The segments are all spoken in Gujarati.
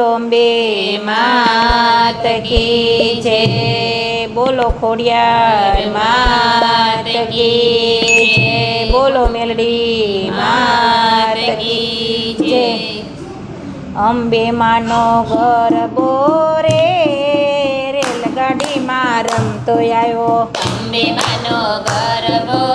અંબે માત કી જય. બોલો, ખોડિયાર માત કી જય. બોલો, મેલડી માત કી જય. અંબે માનો ગરબો રે રેલગાડીમાં રમતો આવ્યો અંબે માનો ઘર રે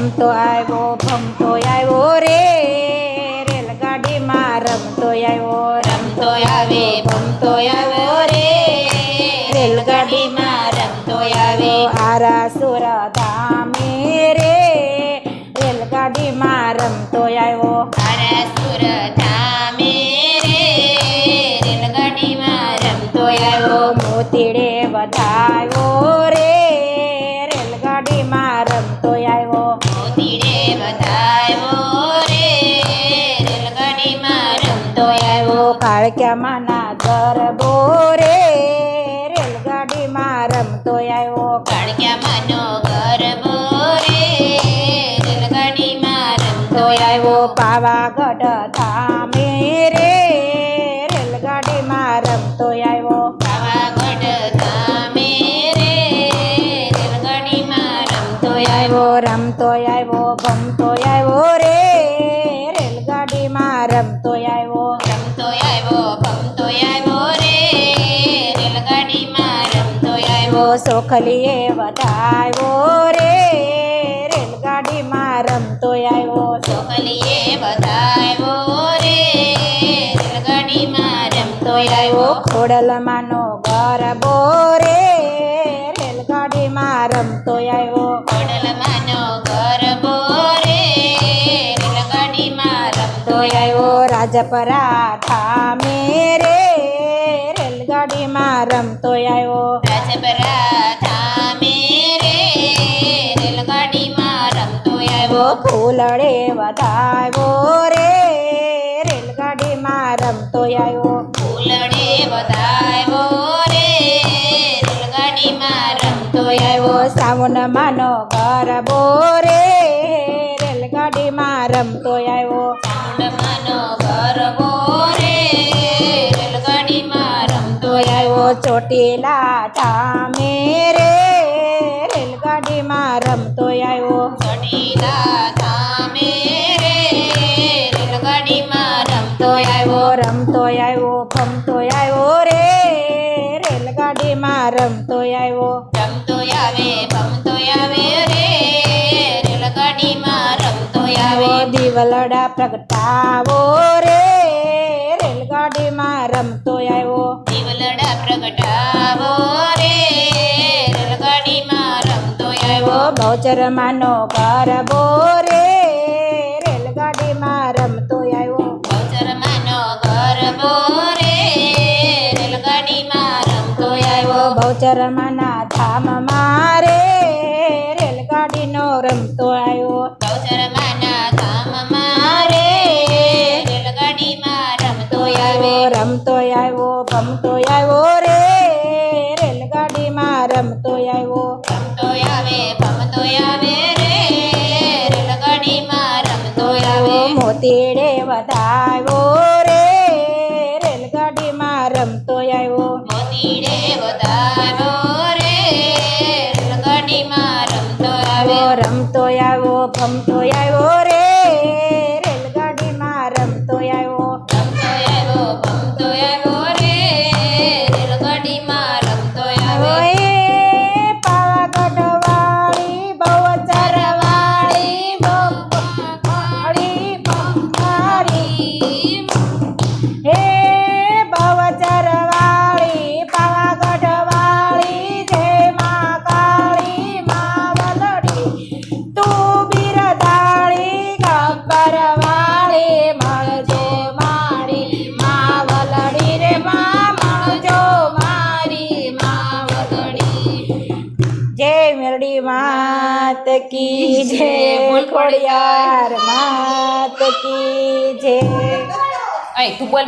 રમતો આવ્યો, ભમતો આવ્યો રે, રેલગાડીમાં રમતો આવ્યો, રમતો આવે, ભમતો આવ્યો રે, રેલગાડીમાં રમતો આવ્યો આરા સુર પાવાગઢ ધામે રે. રેલગાડીમાં રમતો આવ્યો. આવ્યો. રમતો આવ્યો ભમતો આવ્યો રે. રેલગાડીમાં રમતો આવ્યો. રમતો આવ્યો ભમતો આવ્યો રે. રેલગાડીમાં રમતો આવ્યો. સોખલીએ વધાયો રે. ચોકલીએ વધાયો રે રેલગાડીમાં રમતો આવ્યો ખોડલમાંનો ગરબો રે રેલગાડીમાં રમતો આવ્યો કોડલમાંનો ગરબો રે રેલગાડીમાં રમતો આવ્યો રાજપરા ધામે ફૂલડે વધાવો રે. રેલગાડીમાં રમતો આવ્યો ફૂલડે વધાવો રે. રેલગાડીમાં રમતો આવ્યો સાવન માનો ગરબો રે. રેલગાડીમાં રમતો આવ્યો ચામુંડમાનો ગરબો રે. રેલગાડીમાં રમતો આવ્યો ચોટીલા ધામે રે. રેલગાડીમાં રમતો આવ્યો ચોટીલા રેલગાડીમાં રમતો આવ્યો. રમતો આવે ભમતો આવે રે રેલગાડીમાં રમતો આવે. દીવલડા પ્રગટાવો રે રેલગાડીમાં રમતો આવ્યો. દીવલડા પ્રગટાવો રે રેલગાડીમાં રમતો આવ્યો. બહુચરમાનો કરબો રે બહુચરમાના ધામમાં મારે રેલગાડીનો રમતો આવ્યો. બહુચરમાના ધામ મારે રેલગાડીમાં રમતો આવ્યો રમતો આવ્યો ભમતો આવ્યો રે રેલગાડીમાં રમતો આવ્યો. રમતો આવે ભમતો આવે રે રેલગાડીમાં રમતો આવે. મોતીડે વધાવ્યો રે રેલગાડીમાં રમતો આવ્યો. મોતીડે વધારો ભમતો આવ્યો રે. મેરડી માત કી જય. ખોડિયાર માત કી જય તું બોલ.